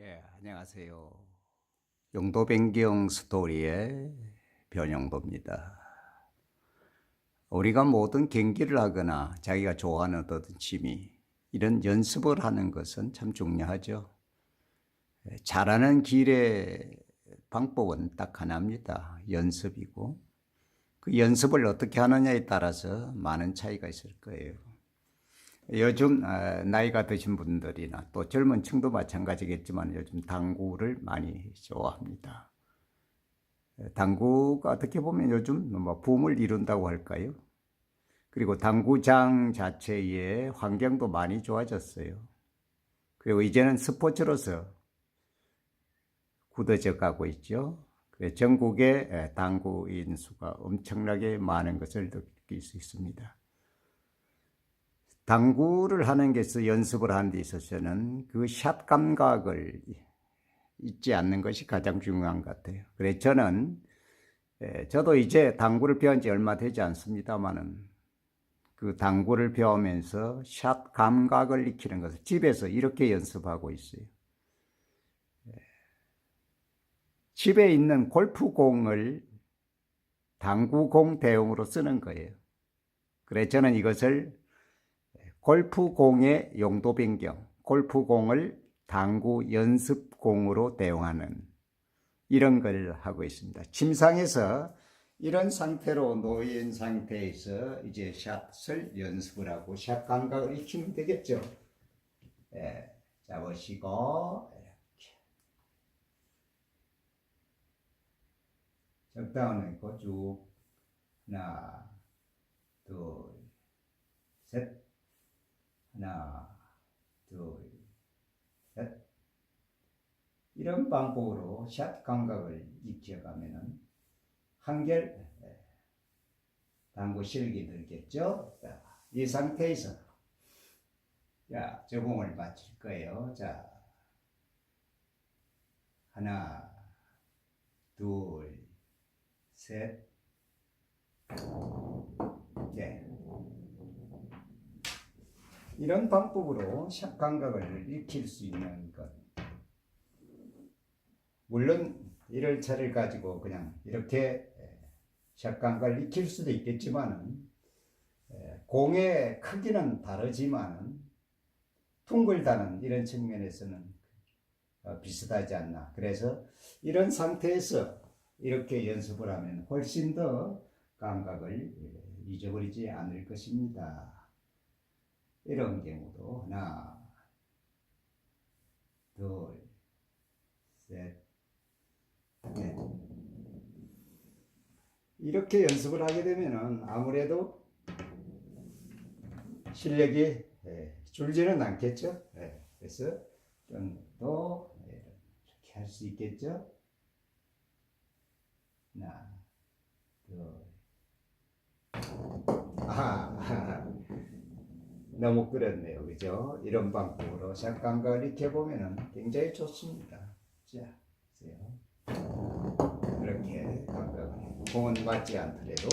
예, 안녕하세요. 용도 변경 스토리의 변용도입니다. 우리가 모든 경기를 하거나 자기가 좋아하는 어떤 취미, 이런 연습을 하는 것은 참 중요하죠. 예, 잘하는 길의 방법은 딱 하나입니다. 연습이고, 그 연습을 어떻게 하느냐에 따라서 많은 차이가 있을 거예요. 요즘 아, 나이가 드신 분들이나 또 젊은 층도 마찬가지겠지만 요즘 당구를 많이 좋아합니다. 당구가 어떻게 보면 요즘 뭐 붐을 이룬다고 할까요? 그리고 당구장 자체의 환경도 많이 좋아졌어요. 그리고 이제는 스포츠로서 굳어져 가고 있죠. 그래서 전국에 당구 인 수가 엄청나게 많은 것을 느낄 수 있습니다. 당구를 하는 게서 연습을 하는 데 있어서는 그 샷 감각을 잊지 않는 것이 가장 중요한 것 같아요. 그래서 저는 에, 저도 이제 당구를 배운 지 얼마 되지 않습니다만은 그 당구를 배우면서 샷 감각을 익히는 것을 집에서 이렇게 연습하고 있어요. 에, 집에 있는 골프공을 당구공 대용으로 쓰는 거예요. 그래서 저는 이것을 골프공의 용도 변경, 골프공을 당구 연습공으로 대용하는 이런 걸 하고 있습니다. 침상에서 이런 상태로 놓인 상태에서 이제 샷을 연습을 하고 샷 감각을 익히면 되겠죠. 예, 잡으시고 이렇게 적당히 있고 쭉 하나, 둘, 셋. 하나, 둘, 셋. 이런 방법으로 샷 감각을 익혀가면은 한결 예, 당구 실기 늘겠죠? 자, 이 상태에서 자, 저 공을 맞힐 거예요. 자, 하나, 둘, 셋, 이런 방법으로 샷 감각을 익힐 수 있는 것. 물론 이럴 차를 가지고 그냥 이렇게 샷 감각을 익힐 수도 있겠지만은 에, 공의 크기는 다르지만은 둥글다는 이런 측면에서는 어, 비슷하지 않나. 그래서 이런 상태에서 이렇게 연습을 하면 훨씬 더 감각을 에, 잊어버리지 않을 것입니다. 이런 경우도 하나, 둘, 셋, 넷. 이렇게 연습을 하게 되면은 아무래도 실력이 예, 줄지는 않겠죠. 예, 그래서 좀더 예, 이렇게 할 수 있겠죠. 하나, 둘, 아하. 너무 그렇네요. 그죠? 이런 방법으로 샷 감각을 익혀보면 굉장히 좋습니다. 자, 보세요. 이렇게 감각을, 공은 맞지 않더라도